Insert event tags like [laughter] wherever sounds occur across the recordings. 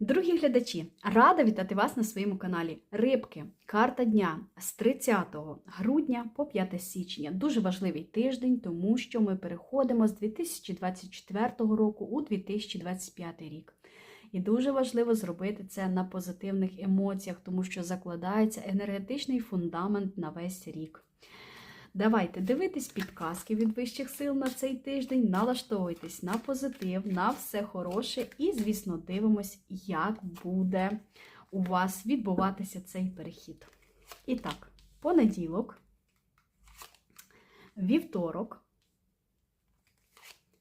Дорогі глядачі, рада вітати вас на своєму каналі Рибки. Карта дня з 30 грудня по 5 січня. Дуже важливий тиждень, тому що ми переходимо з 2024 року у 2025 рік. І дуже важливо зробити це на позитивних емоціях, тому що закладається енергетичний фундамент на весь рік. Давайте дивитись підказки від вищих сил на цей тиждень, налаштовуйтесь на позитив, на все хороше, і, звісно, дивимось, як буде у вас відбуватися цей перехід. І так, понеділок, вівторок,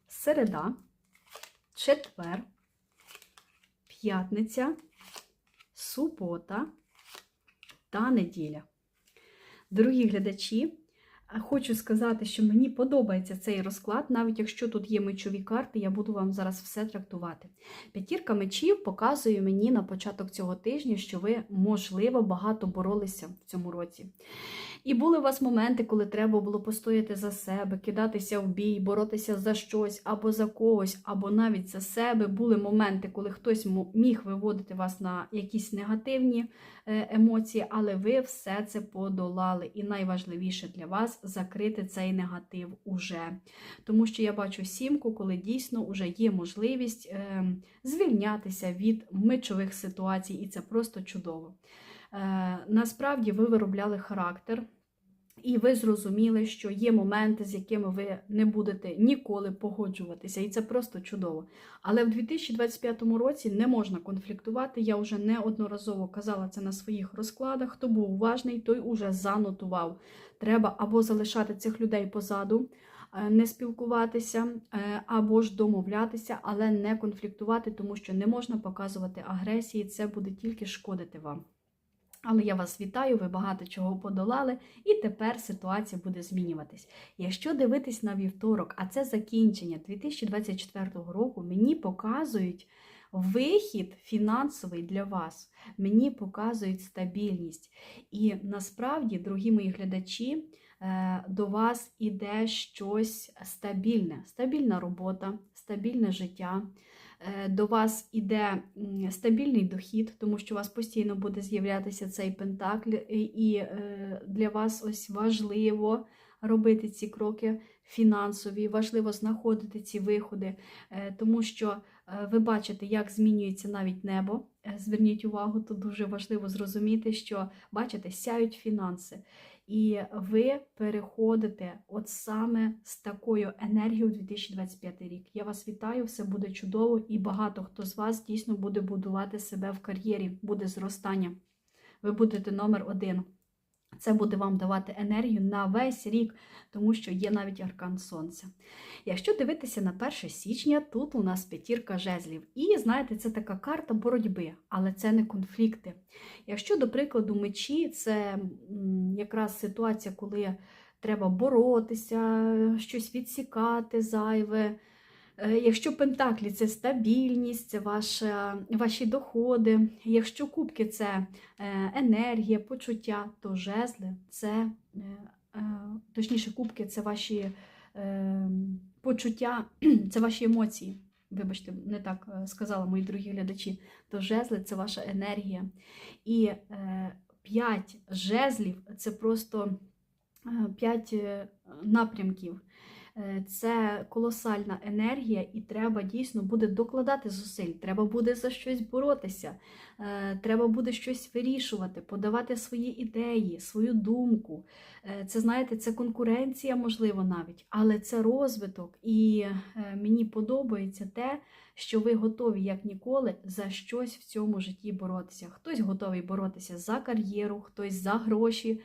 середа, четвер, п'ятниця, субота та неділя. Дорогі глядачі, Хочу сказати, що мені подобається цей розклад, навіть якщо тут є мечові карти, я буду вам зараз все трактувати. П'ятірка мечів показує мені на початок цього тижня, що ви, можливо, багато боролися в цьому році. І були у вас моменти, коли треба було постояти за себе, кидатися в бій, боротися за щось або за когось, або навіть за себе. Були моменти, коли хтось міг виводити вас на якісь негативні емоції, але ви все це подолали. І найважливіше для вас закрити цей негатив уже. Тому що я бачу сімку, коли дійсно вже є можливість е, звільнятися від мечових ситуацій, і це просто чудово. Е, насправді ви виробляли характер. І ви зрозуміли, що є моменти, з якими ви не будете ніколи погоджуватися, і це просто чудово. Але в 2025 році не можна конфліктувати. Я вже неодноразово казала це на своїх розкладах. Хто був уважний, той уже занотував. Треба або залишати цих людей позаду, е, не спілкуватися, е, або ж домовлятися, але не конфліктувати, тому що не можна показувати агресії, це буде тільки шкодити вам. Але я вас вітаю, ви багато чого подолали, і тепер ситуація буде змінюватись. Якщо дивитись на вівторок, а це закінчення 2024 року, мені показують вихід фінансовий для вас, мені показують стабільність. І насправді, дорогі мої глядачі, е, до вас іде щось стабільне, стабільна робота, стабільне життя. Е, до вас іде стабільний дохід, тому що у вас постійно буде з'являтися цей пентакль, і е, для вас ось важливо робити ці кроки фінансові, важливо знаходити ці виходи, е, тому що ви бачите, як змінюється навіть небо. Зверніть увагу, тут дуже важливо зрозуміти, що бачите, сяють фінанси. І ви переходите от саме з такою енергією у 2025 рік. Я вас вітаю, все буде чудово, і багато хто з вас дійсно буде будувати себе в кар'єрі, буде зростання. Ви будете номер один. Це буде вам давати енергію на весь рік, тому що є навіть аркан сонця. Якщо дивитися на 1 січня, тут у нас п'ятірка жезлів. І знаєте, це така карта боротьби, але це не конфлікти. Якщо, до прикладу, мечі це якраз ситуація, коли треба боротися, щось відсікати зайве. Е, якщо пентаклі це стабільність, це ваша, ваші доходи, якщо кубки це е, енергія, почуття, то жезли це, е, точніше, кубки це ваші почуття, [clears throat] це ваші емоції. Вибачте, не так сказала мої дорогі глядачі, то жезли це ваша енергія. І п'ять жезлів це просто п'ять напрямків. Е, це колосальна енергія, і треба дійсно буде докладати зусиль, треба буде за щось боротися, е, треба буде щось вирішувати, подавати свої ідеї, свою думку. Е, це, знаєте, це конкуренція, можливо, навіть, але це розвиток. І мені подобається те, що ви готові, як ніколи, за щось в цьому житті боротися. Хтось готовий боротися за кар'єру, хтось за гроші,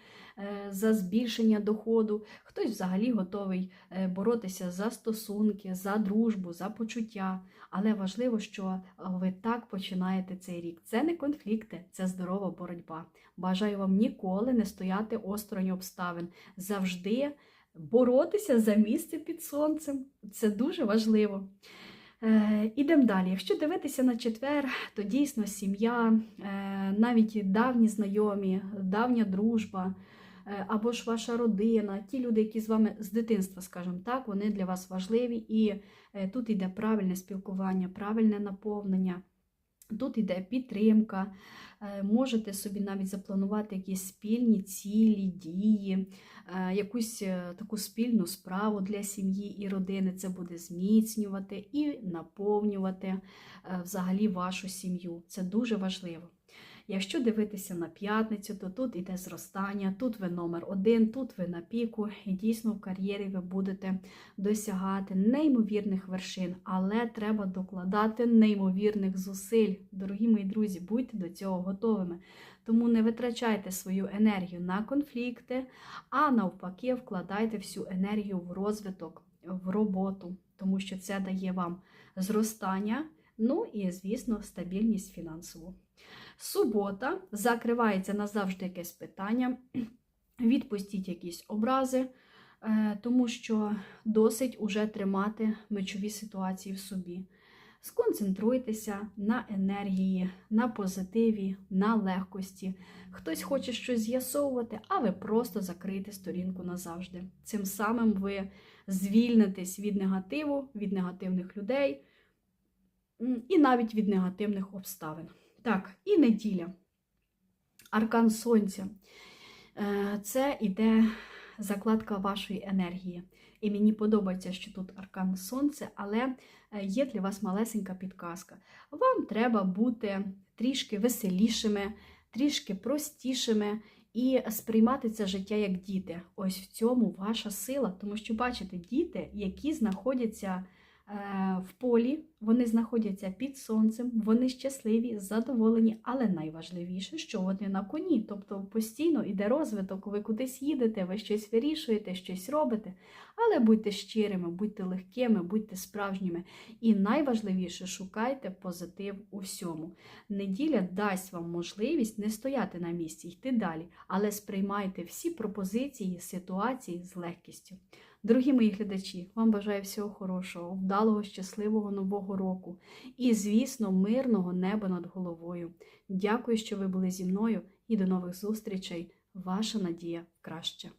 за збільшення доходу, хтось взагалі готовий боротися за стосунки, за дружбу, за почуття. Але важливо, що ви так починаєте цей рік. Це не конфлікти, це здорова боротьба. Бажаю вам ніколи не стояти осторонь обставин. Завжди боротися за місце під сонцем. Це дуже важливо. Е, ідемо далі. Якщо дивитися на четвер, то дійсно сім'я, е, навіть давні знайомі, давня дружба. Е, або ж ваша родина, ті люди, які з вами з дитинства, скажімо так, вони для вас важливі, і е, тут йде правильне спілкування, правильне наповнення. Тут іде підтримка, е, можете собі навіть запланувати якісь спільні цілі, дії, якусь таку спільну справу для сім'ї і родини. Це буде зміцнювати і наповнювати взагалі вашу сім'ю. Це дуже важливо. Якщо дивитися на п'ятницю, то тут іде зростання, тут ви номер один, тут ви на піку, і дійсно в кар'єрі ви будете досягати неймовірних вершин, але треба докладати неймовірних зусиль. Дорогі мої друзі, будьте до цього готовими. Тому не витрачайте свою енергію на конфлікти, а навпаки, вкладайте всю енергію в розвиток, в роботу, тому що це дає вам зростання, ну і, звісно, стабільність фінансову. Субота закривається назавжди якесь питання. Відпустіть якісь образи, е, тому що досить уже тримати мечові ситуації в собі. Сконцентруйтеся на енергії, на позитиві, на легкості. Хтось хоче щось з'ясовувати, а ви просто закрийте сторінку назавжди. Цим самим ви звільнитесь від негативу, від негативних людей і навіть від негативних обставин. Так, і неділя. Аркан Сонця. Е, Це іде закладка вашої енергії. І мені подобається, що тут аркан Сонце, але е, є для вас малесенька підказка. Вам треба бути трішки веселішими, трішки простішими і сприймати це життя як діти. Ось в цьому ваша сила, тому що бачите, діти, які знаходяться в полі, вони знаходяться під сонцем, вони щасливі, задоволені, але найважливіше, що вони на коні, тобто постійно іде розвиток, ви кудись їдете, ви щось вирішуєте, щось робите. Але будьте щирими, будьте легкими, будьте справжніми. І найважливіше шукайте позитив у всьому. Неділя дасть вам можливість не стояти на місці, йти далі, але сприймайте всі пропозиції, ситуації з легкістю. Дорогі мої глядачі, вам бажаю всього хорошого, вдалого, щасливого нового року і, звісно, мирного неба над головою. Дякую, що ви були зі мною і до нових зустрічей. Ваша надія краще.